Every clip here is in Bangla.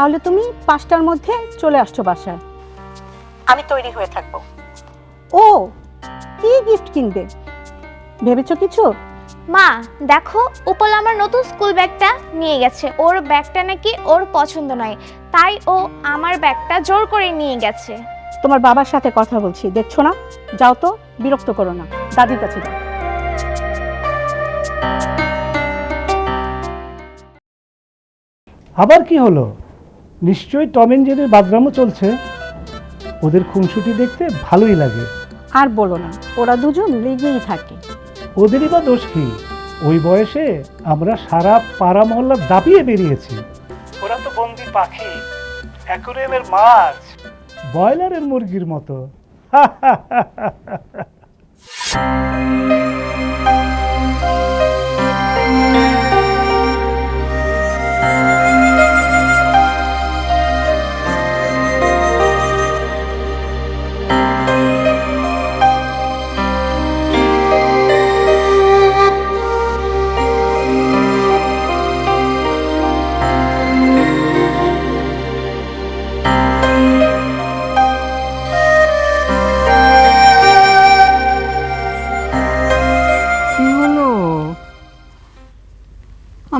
তাহলে তুমি পাঁচটার মধ্যে চলে আসছো বাসায়। আমি তৈরি হয়ে থাকব। ও কি গিফট কিনবে? ভেবেছো কিছু? মা দেখো উপল আমার নতুন স্কুল ব্যাগটা নিয়ে গেছে। ওর ব্যাগটা নাকি ওর পছন্দ নয়। তাই ও আমার ব্যাগটা জোর করে নিয়ে গেছে। তোমার বাবার সাথে কথা বলছি দেখছ না? যাও তো বিরক্ত করো না। দাদির কাছে যাও। আবার কি হলো? নিশ্চয়ই টম এন্ড জেরির বাদরামও চলছে। ওদের খুনসুটি দেখতে ভালোই লাগে। আর বলো না ওরা দুজন লেগেই থাকে। ওদেরই বা দোষ কি? ওই বয়সে আমরা সারা পাড়া মহল্লা দাপিয়ে বেরিয়েছি। ওরা তো বন্দি পাখি অ্যাকোরিয়ামের মাছ ব্রয়লারের মুরগির মতো।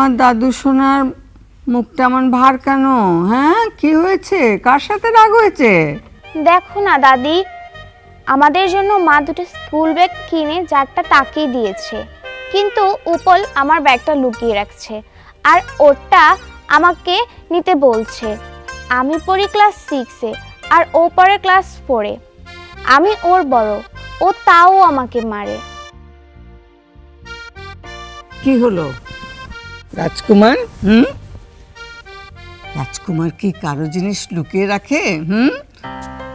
আমার দাদু সোনার মুখটা এমন ভার কেন? হ্যাঁ? কি হয়েছে? কার সাথে রাগ হয়েছে? দেখো না দাদি আমাদের জন্য মা দুটো স্কুল ব্যাগ কিনে যারটা তাকিয়ে দিয়েছে। কিন্তু উপল আমার ব্যাগটা লুকিয়ে রাখছে আর ওরটা আমাকে নিতে বলছে। আমি পড়ি ক্লাস সিক্সে আর ও পড়ে ক্লাস ফোরে আমি ওর বড় ও তাও আমাকে মারে। কি হলো? রাজকুমার হুম? রাজকুমার কি কারও জিনিস লুকিয়ে রাখে হুম?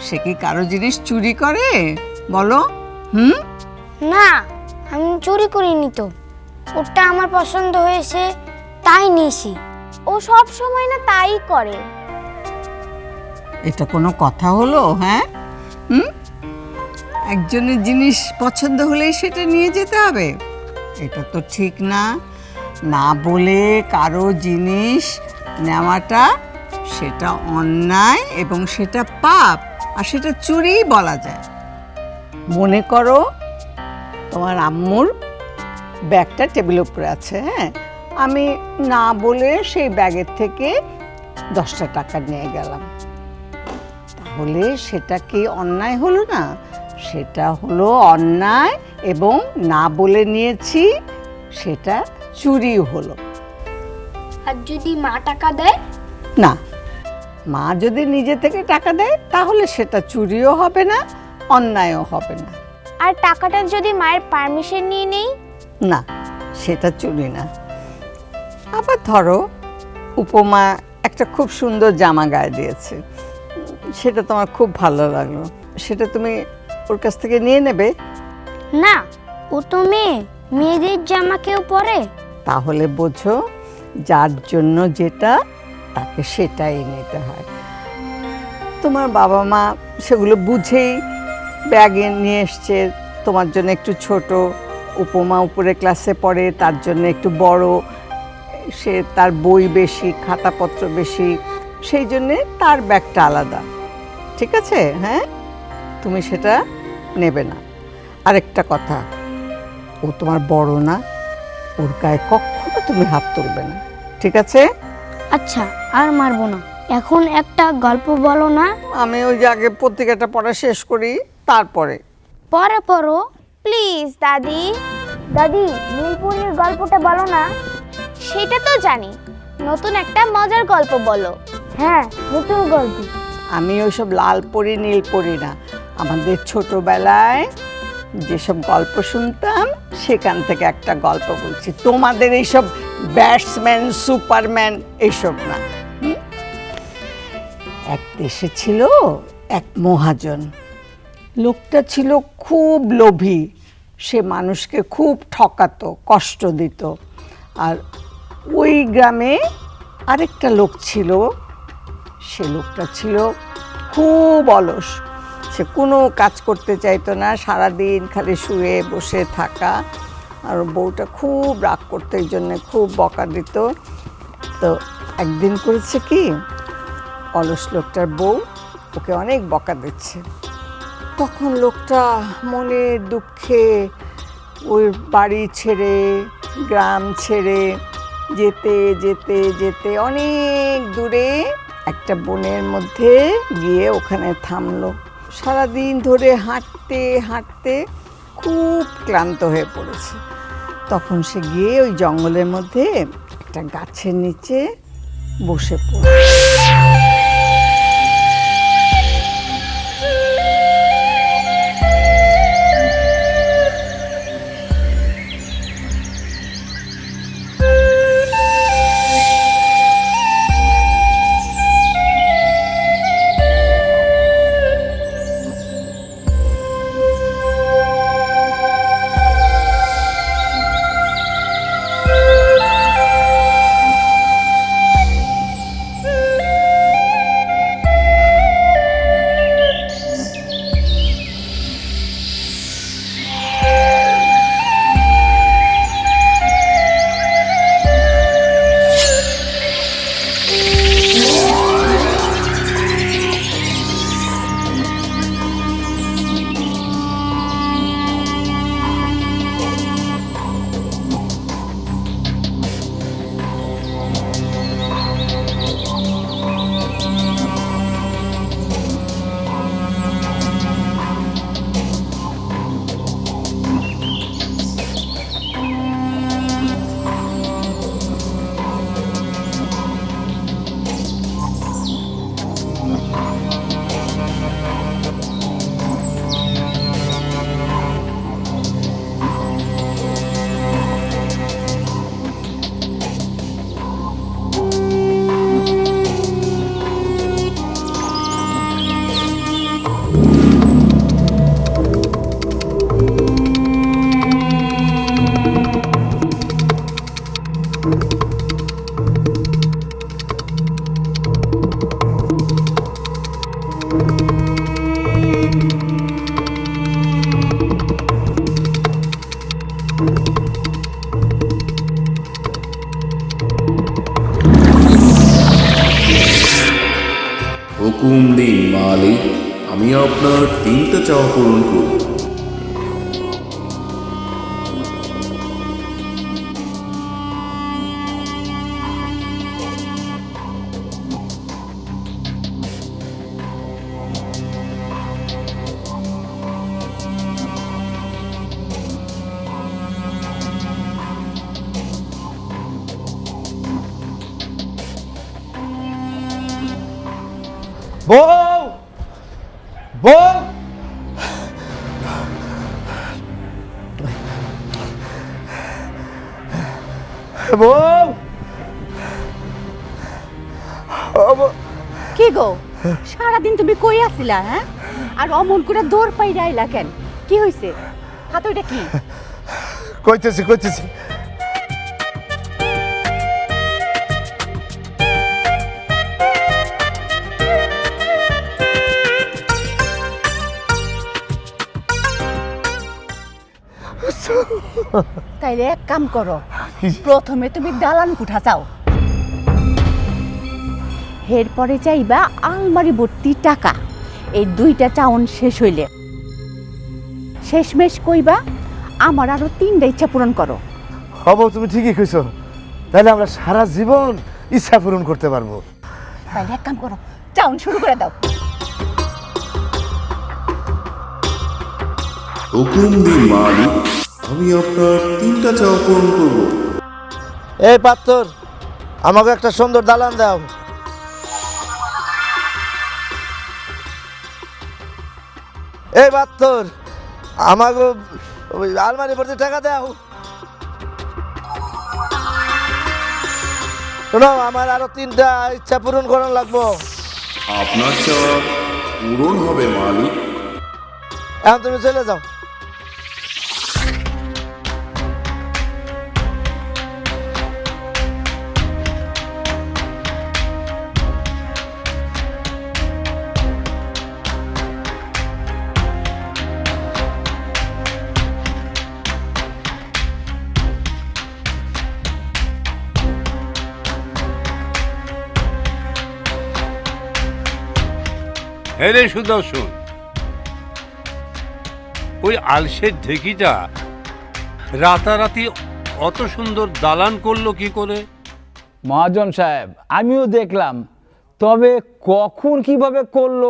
সে কি কারও জিনিস চুরি করে? বলো। হুম? না আমি চুরি করিনি তো। ওটা আমার পছন্দ হয়েছে তাই নিয়েছি। ও সব সময় না তাই করে। এটা কোনো কথা হলো হ্যাঁ? হুম? একজনের জিনিস পছন্দ হলেই সেটা নিয়ে যেতে হবে। এটা তো ঠিক না। না বলে কারও জিনিস নেওয়াটা সেটা অন্যায় এবং সেটা পাপ আর সেটা চুরিই বলা যায়। মনে করো তোমার আম্মুর ব্যাগটা টেবিলের উপরে আছে হ্যাঁ? আমি না বলে সেই ব্যাগের থেকে দশটা টাকা নিয়ে গেলাম। তাহলে সেটা কি অন্যায় হলো না? সেটা হলো অন্যায় এবং না বলে নিয়েছি, সেটা চুরিও হলো। আর যদি মা টাকা দেয়? না মা যদি নিজে থেকে টাকা দেয় তাহলে সেটা চুরিও হবে না অন্যায়ও হবে না। আর টাকাটা যদি মায়ের পারমিশন নিয়ে নেই? না সেটা চুরি না। আবার ধরো উপমা একটা খুব সুন্দর জামা গায়ে দিয়েছে। সেটা তোমার খুব ভালো লাগল। সেটা তুমি ওর কাছ থেকে নিয়ে নেবে? না ও তো মেয়ে। মেয়েদের জামা কেউ পরে? তাহলে বোঝো, যার জন্য যেটা, তাকে সেটাই নিতে হয়। তোমার বাবা মা সেগুলো বুঝেই ব্যাগে নিয়ে এসছে, তোমার জন্য একটু ছোট, উপমা উপরে ক্লাসে পড়ে, তার জন্য একটু বড়, সে তার বই বেশি, খাতাপত্র বেশি, সেই জন্যে তার ব্যাগটা আলাদা। ঠিক আছে? হ্যাঁ? তুমি সেটা নেবে না। আরেকটা কথা, ও তোমার বড় না ওর গায়ে কখনো তুমি হাত তুলবে না। ঠিক আছে? আচ্ছা আর মারবো না। এখন একটা গল্প বলো না। আমি ওই যে আগে পত্রিকাটা পড়া শেষ করি তারপরে। পরে পড়ো। প্লিজ দাদি। দাদি নীলপুরীর গল্পটা বলো না। সেটা তো জানি। নতুন একটা মজার গল্প বলো। হ্যাঁ নতুন গল্প। আমি ওইসব লাল পড়ি নীল পড়ি না। আমাদের ছোটবেলায় যেসব গল্প শুনতাম সেখান থেকে একটা গল্প বলছি। তোমাদের এইসব ব্যাটসম্যান, সুপারম্যান এইসব না। এক দেশে ছিল এক মহাজন। লোকটা ছিল খুব লোভী। সে মানুষকে খুব ঠকাতো, কষ্ট দিত। আর ওই গ্রামে আরেকটা লোক ছিল। সে লোকটা ছিল খুব অলস। সে কোনো কাজ করতে চাইতো না, সারাদিন খালি শুয়ে বসে থাকা। আর বউটা খুব রাগ করতো, এই জন্যে খুব বকা দিত। তো একদিন করেছে কি, অলস লোকটার বউ ওকে অনেক বকা দিচ্ছে। তখন লোকটা মনে দুঃখে ওই বাড়ি ছেড়ে, গ্রাম ছেড়ে, যেতে যেতে যেতে অনেক দূরে একটা বনের মধ্যে গিয়ে ওখানে থামলো। সারাদিন ধরে হাঁটতে হাঁটতে খুব ক্লান্ত হয়ে পড়েছে। তখন সে গিয়ে ওই জঙ্গলের মধ্যে একটা গাছের নিচে বসে পড়ল আপনার তিনটা চাওয়া পূরণ করব বউ বউ। কি গো? সারাদিন তুমি কই আছিলা হ্যাঁ? আর অমন করে দৌড় পাই আইলা কেন? কি হইছে? হাতে ওইটা কি? কইতেছি কইতেছি। তাইলে এক কাম করো। প্রথমে তুমি দালান কুঠা চাও। এরপরে চাইবা আলমারি ভর্তি টাকা। এই দুইটা চাউন শেষ হইলে। শেষমেশ কইবা আমার আরও তিনটা ইচ্ছা পূরণ করো। হব তুমি ঠিকই কইছো। তাহলে আমরা সারা জীবন ইচ্ছা পূরণ করতে পারব। তাইলে এক কাম করো চাউন শুরু করে দাও। হুকুম দিন মালিক। আমি আপনার তিনটা চাওয়া পূরণ করব। এই পাত্তর আমাকে একটা সুন্দর দালান দাও। এই পাত্তর আমাকে আলমারি ভর্তি টাকা দাও। শোনো আমার আরও তিনটা ইচ্ছা পূরণ করার লাগবো। আপনার চাওয়া পূরণ হবে মালিক। এখন তুমি চলে যাও। এরে সুদর্শন। ওই আলসের ঢেকিটা রাতারাতি অত সুন্দর দালান করল কি করে? মহাজন সাহেব আমিও দেখলাম। তবে কখন কীভাবে করল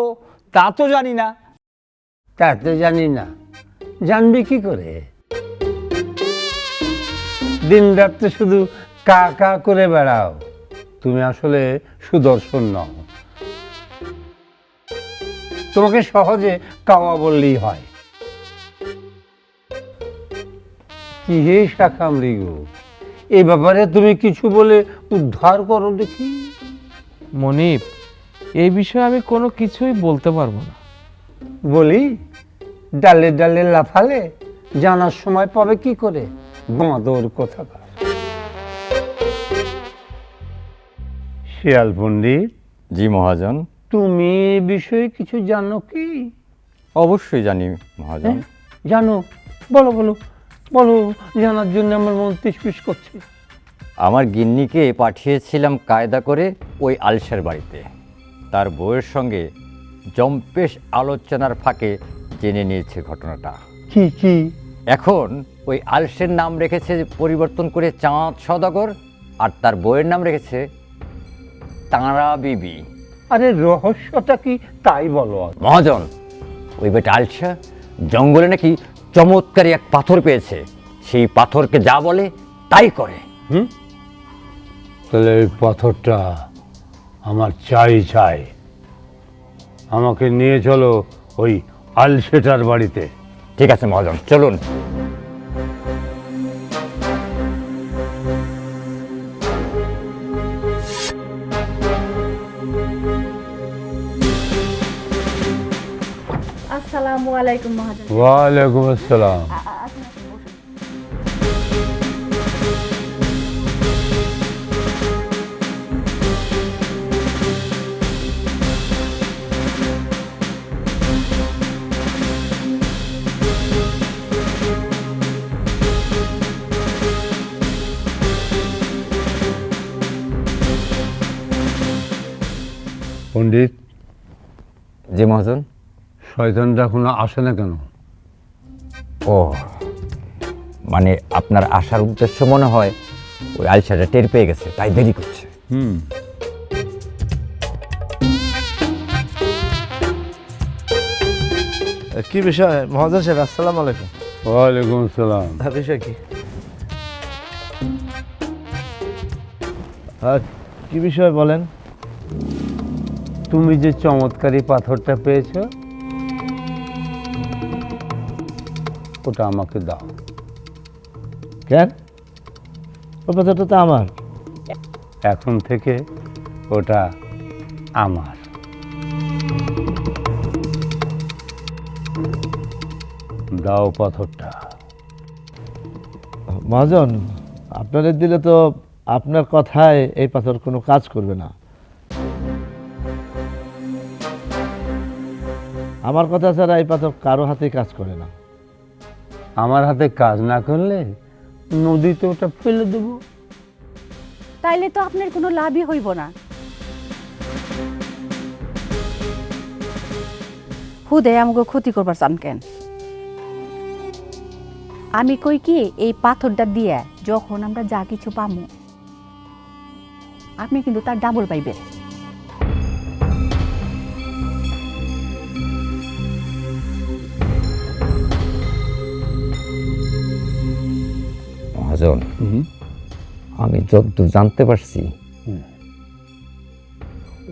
তা তো জানি না। তা তো জানি না। জানবি কি করে? দিন রাত্রে শুধু কা কা করে বেড়াও। তুমি আসলে সুদর্শন নও। তোমাকে সহজে কাওয়া বললেই হয়। কি হে শাখা মৃগ এই ব্যাপারে তুমি কিছু বলে উদ্ধার করো দেখি। মনিপ এই বিষয়ে আমি কোনো কিছুই বলতে পারব না। বলি ডালে ডালে লাফালে জানার সময় পাবে কি করে? বাঁদর কোথাকার। শিয়াল পণ্ডিত। জি মহাজন। তুমি এ বিষয়ে কিছু জানো কি? অবশ্যই জানি মহাজন। হ্যাঁ? জানো। বলো বলো। বলো জানার জন্য আমার মন তিসপিস করছে। আমার গিন্নিকে পাঠিয়েছিলাম কায়দা করে ওই আলসার বাড়িতে। তার বউয়ের সঙ্গে জম্পেশ আলোচনার ফাঁকে জেনে নিয়েছে ঘটনাটা। কি কি? এখন ওই আলসের নাম রেখেছে পরিবর্তন করে চাঁদ সদাগর আর তার বউয়ের নাম রেখেছে তাঁরা বিবি আরে রহস্যটা কি তাই বলো মহাজন ওই বেটা আলসা জঙ্গলে নাকি চমৎকারী এক পাথর পেয়েছে। সেই পাথরকে যা বলে তাই করে। হুম? তাহলে এই পাথরটা আমার চাই চাই। আমাকে নিয়ে চলো ওই আলসেটার বাড়িতে। ঠিক আছে মহাজন চলুন। আসসালামু আলাইকুম মহাজন ওয়ালাইকুম আসসালাম পণ্ডিত। জি মহাজন। শয়তানটা এখনও আসে না কেন? ও মানে আপনার আসার উদ্দেশ্য মনে হয় ওই আলসাটা টের পেয়ে গেছে তাই দেরি করছে। হুম। কি বিষয়? মহাজন সাহেব আসসালাম আলাইকুম। ওয়ালাইকুম আসসালাম বিষয় কি? হ্যাঁ কি বিষয় বলেন? তুমি যে চমৎকারী পাথরটা পেয়েছ ওটা আমাকে দাও। কেন? ওই পাথরটা তো আমার। এখন থেকে ওটা আমার। দাও পাথরটা। মহাজন, আপনাদের দিলে তো আপনার কথায় এই পাথর কোনো কাজ করবে না। আমার কথা ছাড়া এই পাথর কারও হাতেই কাজ করে না। আমার হাতে কাজ না করলে নদীতে ওটা ফেলে দেবো। তাইলে তো আপনার কোনো লাভই হইব না। হুদে আমাকে ক্ষতি করবার চান কেন? আমি কই কি, এই পাথরটা দিয়ে যখন আমরা যা কিছু পামু, আপনি কিন্তু তার ডাবল পাইবেন। মহাজন আমি যতদূর জানতে পারছি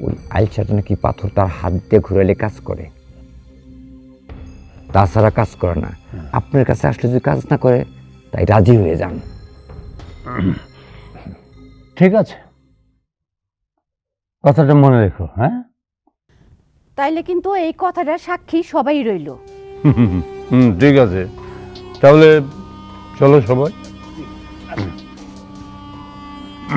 ওই আলসাটা নাকি পাথর তার হাত দিয়ে ঘুরালে কাজ করে। তাছাড়া কাজ করে না। আপনার কাছে আসলে যদি কাজ না করে তাই রাজি হয়ে যান। ঠিক আছে। কথাটা মনে রেখো হ্যাঁ? তাইলে কিন্তু এই কথাটা সাক্ষী সবাই রইল। হুম ঠিক আছে। তাহলে চলো সবাই।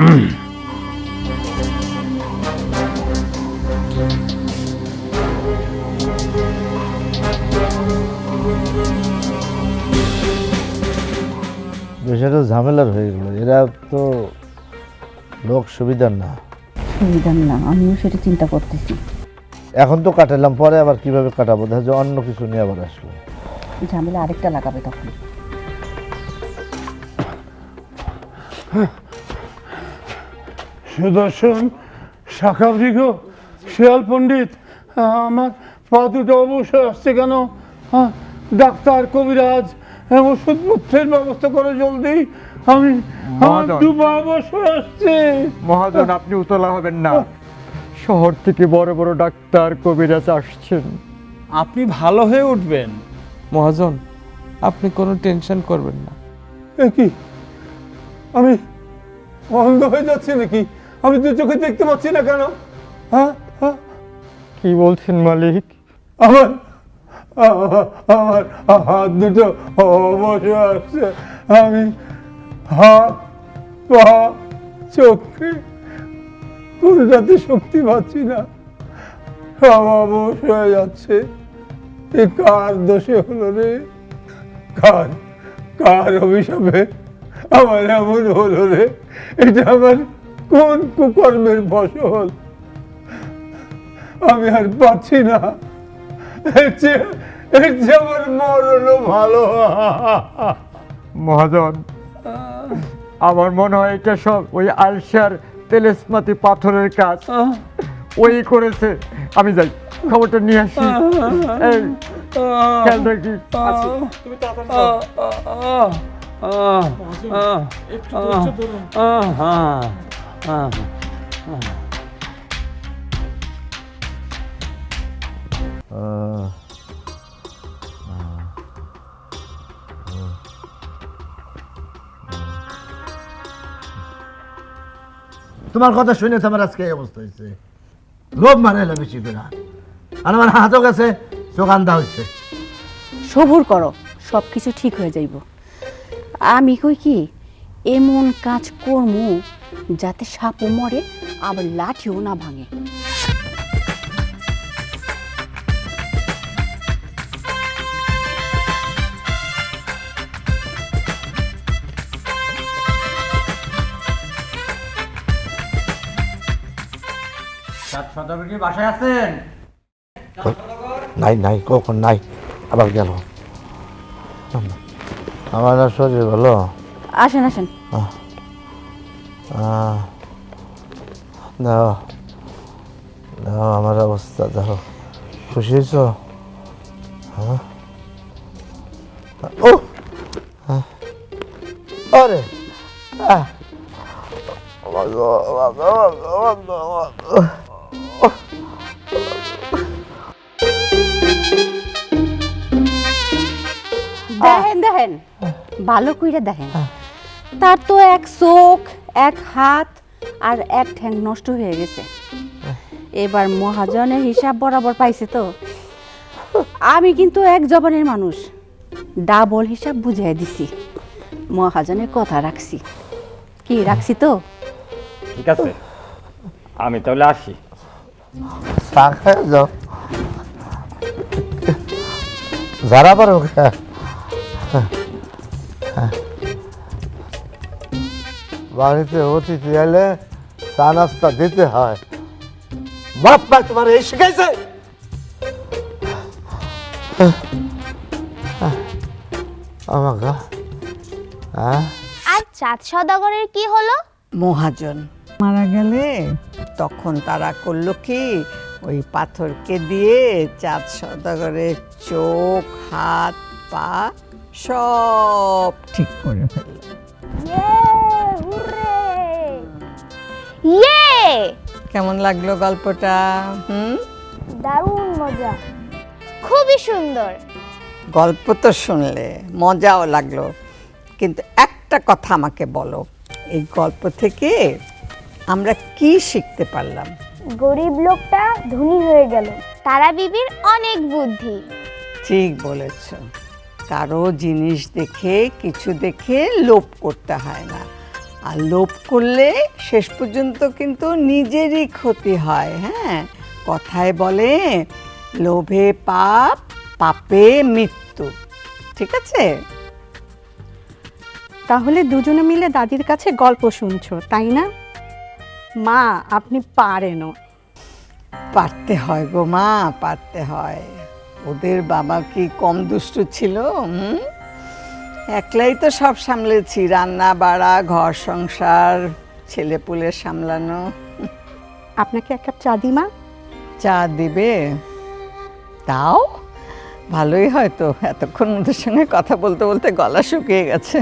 বিষয়টা ঝামেলার হয়ে গেল। এরা তো লোক সুবিধার না। সুবিধার না আমিও সেটা চিন্তা করতেছি। এখন তো কাটালাম পরে আবার কীভাবে কাটাবো? দেখা যায় অন্য কিছু নিয়ে আবার আসলো ঝামেলা আরেকটা লাগাবে তখন। সুদর্শন শাখাবৃগ শিয়াল পণ্ডিত আমার পা দুটো অবশ্যই আসছে কেন? ডাক্তার কবিরাজ ওষুধপত্রের ব্যবস্থা করে জলদি। আমি মহাজন। দু পা অবশ্যই আসছে। মহাজন আপনি উতলা হবেন না। শহর থেকে বড় বড় ডাক্তার কবিরাজ আসছেন। আপনি ভালো হয়ে উঠবেন। মহাজন আপনি কোনো টেনশন করবেন না। কি? আমি অন্ধ হয়ে যাচ্ছি নাকি? আমি তো চোখে দেখতে পাচ্ছি না কেন? হ্যাঁ হ্যাঁ। কি বলছেন মালিক? আমার আমার হাত দুটো অবশ্য আসছে। আমি হাত পা চোখে কোনটাতে শক্তি পাচ্ছি না। সব অবশ হয়ে যাচ্ছে। এ কার দোষে হলো রে? কার কার অভিশাপে আমার এমন হলো রে? এটা আমার কোন কুকর্মের ফসল আমি আর পাচ্ছি না। এর চেয়ে এর চেয়ে আমার মরণও ভালো। মহাজন আমার মনে হয় এটা সব ওই আলসার তেলেসমাতি পাথরের কাজ। ওই করেছে। আমি যাই খবরটা নিয়ে আসি। এই খেয়াল রাখি তোমার কথা শুনে আমার আজকে এই অবস্থা হয়েছে। লোভ এলো বেশি করে। আর আমার হাতও গেছে, চোখ আন্দা হচ্ছে সবুর করো সব কিছু ঠিক হয়ে যাইব। আমি কই কি? এমন কাজ করমু যাতে সাপও মরে আবার লাঠিও না ভাঙে। বাসায় আছেন? নাই নাই কখন নাই? আবার গেল। আমার শরীর ভালো? আসেন আসেন। দাও দাও আমার অবস্থা দেখো খুশি হয়েছ? হ্যাঁ। ও! হ্যাঁ। আরে। দেখেন দেখেন। ভালো কইরা দেখেন। তার তো এক চোখ এক হাত আর এক ঠ্যাং নষ্ট হয়ে গেছে। এবার মহাজনের হিসাব বরাবর পাইছে তো। আমি কিন্তু এক জবানের মানুষ। ডাবল হিসাব বুঝাই দিছি। মহাজনের কথা রাখছি। কি রাখছি তো? ঠিক আছে। আমি তাহলে আসি। যাও। যারা পারো বাড়িতে অতিথি এলে চা নাস্তা দিতে হয়। বাপ মা তোমার এই শিখাইছে? হ্যাঁ আর চাঁদ সদাগরের কি হলো? মহাজন মারা গেলে তখন তারা করল কি? ওই পাথরকে দিয়ে চাঁদ সদাগরের চোখ হাত পা সব ঠিক করে ফেলল। ইয়ে কেমন লাগল গল্পটা? হুম? দারুণ মজা। খুবই সুন্দর। গল্প তো শুনলে মজাও লাগল। কিন্তু একটা কথা আমাকে বলো এই গল্প থেকে আমরা কি শিখতে পারলাম? গরিব লোকটা ধনী হয়ে গেল। তারা বিবির অনেক বুদ্ধি। ঠিক বলেছ। কারও জিনিস দেখে কিছু দেখে লোভ করতে হয় না। আর লোভ করলে শেষ পর্যন্ত কিন্তু নিজেরই ক্ষতি হয় হ্যাঁ? কথায় বলে লোভে পাপ পাপে মৃত্যু। ঠিক আছে? তাহলে দুজনে মিলে দাদির কাছে গল্প শুনছো তাই না? মা আপনি পারেনও। পারতে হয় গো মা পারতে হয়। ওদের বাবা কি কম দুষ্ট ছিল হুম? একলাই তো সব সামলেছি রান্না বাড়া ঘর সংসার ছেলেপুলে সামলানো। আপনাকে এক কাপ চা দিমা চা দিবে? তাও? ভালোই হয়তো এতক্ষণ ওদের সঙ্গে কথা বলতে বলতে গলা শুকিয়ে গেছে।